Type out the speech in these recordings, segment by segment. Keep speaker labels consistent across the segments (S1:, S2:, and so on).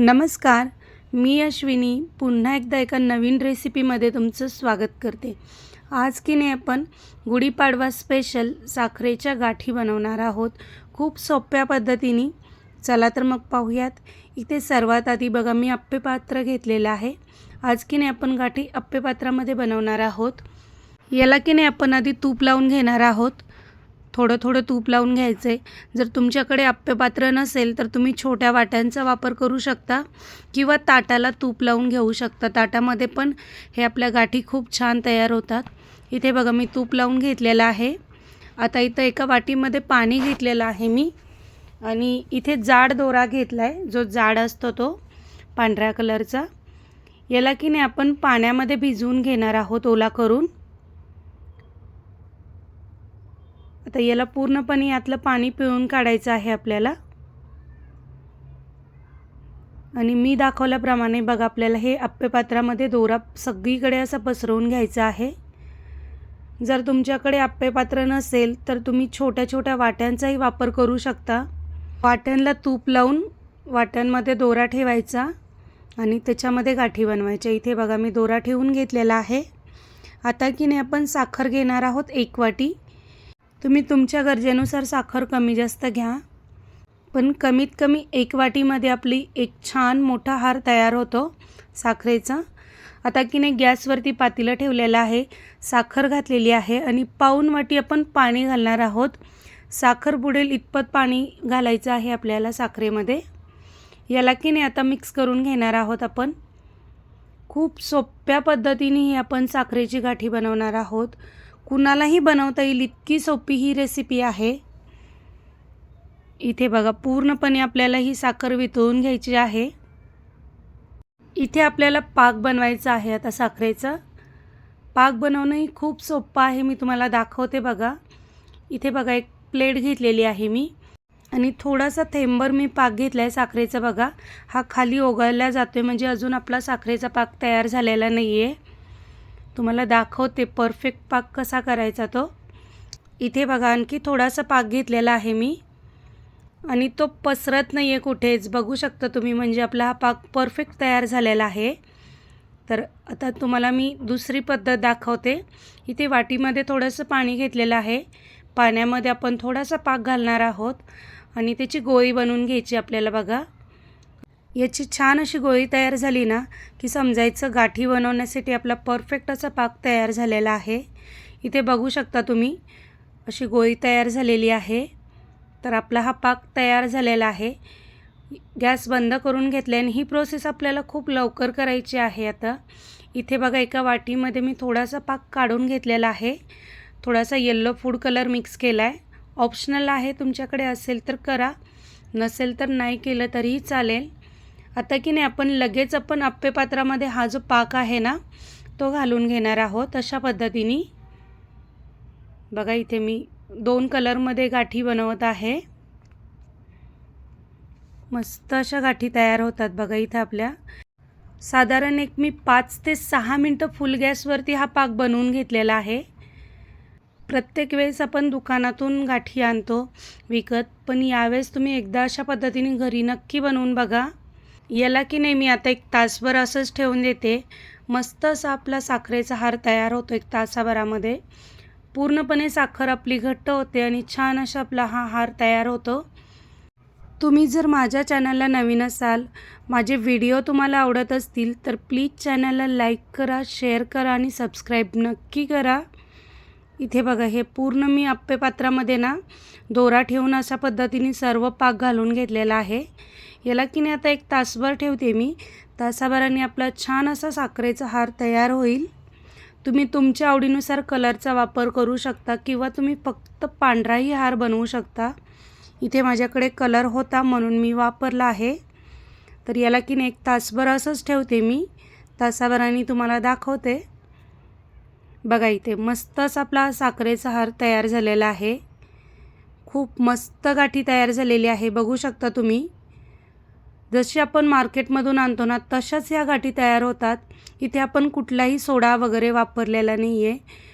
S1: नमस्कार मी अश्विनी. पुन्हा एकदा एका नवीन रेसिपीमध्ये तुमचं स्वागत करते. आज की नाही आपण गुढीपाडवा स्पेशल साखरेच्या गाठी बनवणार आहोत. खूप सोप्या पद्धतीने. चला तर मग पाहूयात. इथे सर्वात आधी बघा मी अप्पे पात्र घेतलेलं आहे. आज की नाही आपण गाठी अप्पे पात्रामध्ये बनवणार आहोत. याला की नाही आपण आधी तूप लावून घेणार आहोत. थोडं थोडं तूप लावून घ्यायचं आहे जर तुमच्याकडे आप्पेपात्र नसेल तर तुम्ही छोट्या वाट्यांचा वापर करू शकता किंवा ताटाला तूप लावून घेऊ शकता. ताटामध्ये पण हे आपल्या गाठी खूप छान तयार होतात. इथे बघा मी तूप लावून घेतलेलं आहे. आता इथं एका वाटीमध्ये पाणी घेतलेलं आहे मी. आणि इथे जाड दोरा घेतला आहे जो जाड असतो तो पांढऱ्या कलरचा. याला की नाही आपण पाण्यामध्ये भिजवून घेणार आहोत ओला करून. आता याला पूर्णपणे यातलं पाणी पिळून काढायचं आहे आपल्याला. आणि मी दाखवल्याप्रमाणे बघा आपल्याला हे आप्पेपात्रामध्ये दोरा सगळीकडे असं पसरवून घ्यायचं आहे. जर तुमच्याकडे आप्पेपात्र नसेल तर तुम्ही छोट्या छोट्या वाट्यांचाही वापर करू शकता. वाट्यांना तूप लावून वाट्यांमध्ये दोरा ठेवायचा आणि त्याच्यामध्ये गाठी बनवायच्या. इथे बघा मी दोरा ठेवून घेतलेला आहे. आता की नाही आपण साखर घेणार आहोत एक वाटी. तुम्ही तुमच्या गरजेनुसार साखर कमी जास्त घ्या. पण कमीत कमी एक वाटीमध्ये आपली एक छान मोठा हार तयार होतो साखरेचा. आता की नाही गॅसवरती पातीलं ठेवलेलं आहे साखर घातलेली आहे आणि पाऊन वाटी आपण पाणी घालणार आहोत. साखर बुडेल इतपत पाणी घालायचं आहे आपल्याला साखरेमध्ये. याला की नाही आता मिक्स करून घेणार आहोत आपण. खूप सोप्या पद्धतीने ही आपण साखरेची गाठी बनवणार आहोत. कुणालाही बनवता येईल इतकी सोपी ही रेसिपी आहे. इथे बघा पूर्णपणे आपल्याला ही साखर वितळून घ्यायची आहे. इथे आपल्याला पाक बनवायचा आहे आता साखरेचा. पाक बनवणंही खूप सोपं आहे मी तुम्हाला दाखवते बघा. इथे बघा एक प्लेट घेतलेली आहे मी. आणि थोडासा थेंबर मी पाक घेतला आहे साखरेचा बघा. हा खाली ओघळला जातो आहे म्हणजे अजून आपला साखरेचा पाक तयार झालेला नाही आहे तुम्हाला दाखवते परफेक्ट पाक कसा करायचा तो. इथे बघा आणखी थोडासा पाक घेतलेला आहे मी. आणि तो पसरत नाही आहे कुठेच. बघू शकता तुम्ही म्हणजे आपला हा पाक परफेक्ट तयार झालेला आहे. तर आता तुम्हाला मी दुसरी पद्धत दाखवते. इथे वाटीमध्ये थोडंसं पाणी घेतलेलं आहे. पाण्यामध्ये आपण थोडासा पाक घालणार आहोत. आणि त्याची गोळी बनवून घ्यायची आपल्याला बघा. याची छान अशी गोळी तयार झाली ना की समजायचं गाठी बनवण्यासाठी आपला परफेक्ट असा पाक तयार झालेला आहे. इथे बघू शकता तुम्ही अशी गोळी तयार झालेली आहे. तर आपला हा पाक तयार झालेला आहे. गॅस बंद करून घेतले आणि ही प्रोसेस आपल्याला खूप लवकर करायची आहे आता. इथे बघा एका वाटीमध्ये मी थोडासा पाक काढून घेतलेला आहे. थोडासा येल्लो फूड कलर मिक्स केला आहे ऑप्शनल आहे तुमच्याकडे असेल तर करा. नसेल तर नाही केलं तरीही चालेल. आता की नाही आपण लगेच आपण अप्पेपात्रामध्ये हा जो पाक आहे ना तो घालून घेणार आहोत अशा पद्धतीने. बघा इथे मी दोन कलरमध्ये गाठी बनवत आहे. मस्त अशा गाठी तयार होतात बघा इथं आपल्या. साधारण एक मी पाच ते सहा मिनटं फुल गॅसवरती हा पाक बनवून घेतलेला आहे. प्रत्येक वेळेस आपण दुकानातून गाठी आणतो विकत. पण यावेळेस तुम्ही एकदा अशा पद्धतीने घरी नक्की बनवून बघा. याला की नाही मी आता एक तासभर असंच ठेवून देते. मस्त असा आपला साखरेचा हार तयार होतो एक तासाभरामध्ये. पूर्णपणे साखर आपली घट्ट होते आणि छान असा आपला हा हार तयार होतो. तुम्ही जर माझ्या चॅनलला नवीन असाल माझे व्हिडिओ तुम्हाला आवडत असतील तर प्लीज चॅनलला लाईक करा शेअर करा आणि सबस्क्राईब नक्की करा. इथे बघा हे पूर्ण मी आप्पेपात्रामध्ये ना दोरा ठेवून अशा पद्धतीने सर्व पाक घालून घेतलेला आहे. याला की नाही आता एक तासभर ठेवते मी. तासाभराने आपला छान असा साखरेचा हार तयार होईल. तुम्ही तुमच्या आवडीनुसार कलरचा वापर करू शकता किंवा तुम्ही फक्त पांढराही हार बनवू शकता. इथे माझ्याकडे कलर होता म्हणून मी वापरला आहे. तर याला की नाही एक तासभर असंच ठेवते मी. तासाभराने तुम्हाला दाखवते. बघा इथे मस्तच आपला साखरेचा हार तयार झालेला आहे. खूप मस्त गाठी तयार झालेली आहे. बघू शकता तुम्ही. जशी आपण मार्केटमधून आणतो ना तशाच ह्या गाठी तयार होतात. इथे आपण कुठलाही सोडा वगैरे वापरलेला नाही आहे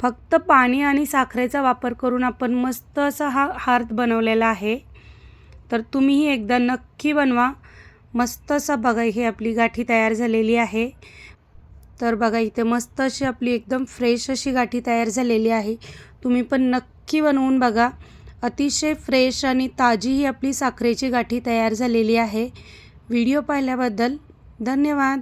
S1: फक्त पाणी आणि साखरेचा वापर करून आपण मस्त असा हा हार बनवलेला आहे. तर तुम्हीही एकदा नक्की बनवा. मस्त असा बघा ही आपली गाठी तयार झालेली आहे. तर बघा इथे मस्त अशी आपली एकदम फ्रेश अशी गाठी तयार झालेली आहे. तुम्ही पण नक्की बनवून बघा. अतिशय फ्रेश आणि ताजी ही आपली साखरेची गाठी तयार झालेली आहे. व्हिडिओ पाहिल्याबद्दल धन्यवाद.